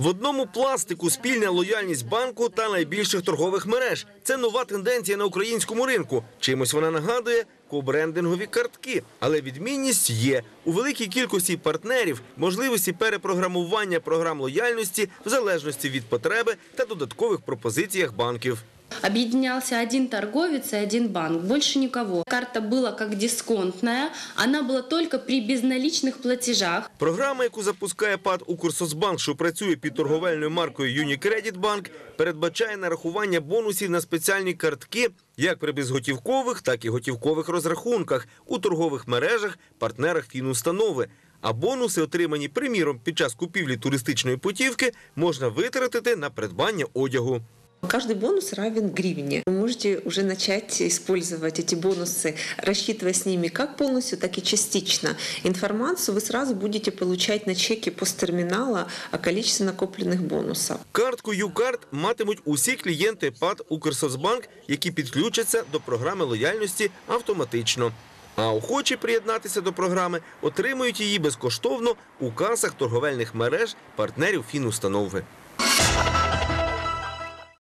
В одному пластику спільна лояльність банку та найбільших торгових мереж. Це нова тенденція на українському ринку. Чимось вона нагадує кобрендингові картки. Але відмінність є у великій кількості партнерів, можливості перепрограмування програм лояльності в залежності від потреби та додаткових пропозиціях банків. Объединялся один торговец и один банк, больше никого. Карта была как дисконтная, она была только при безналичных платежах. Програма, яку запускає ПАД «Укрсоцбанк», що працює під торговельною маркою «Юнікредит Банк», передбачає нарахування бонусів на спеціальні картки як при безготівкових, так і готівкових розрахунках у торгових мережах, партнерах фінустанови. А бонуси, отримані приміром під час купівлі туристичної путівки, можна витратити на придбання одягу. Каждый бонус равен гривне. Вы можете уже начать использовать эти бонусы, рассчитывая с ними как полностью, так и частично. Информацию вы сразу будете получать на чеке посттерминала о количестве накопленных бонусов. Картку «Юкарт» матимуть усі клієнти ПАД «Укрсоцбанк», які підключаться до програми лояльності автоматично. А охочі приєднатися до програми отримують її безкоштовно у касах торговельних мереж партнерів фінустанови.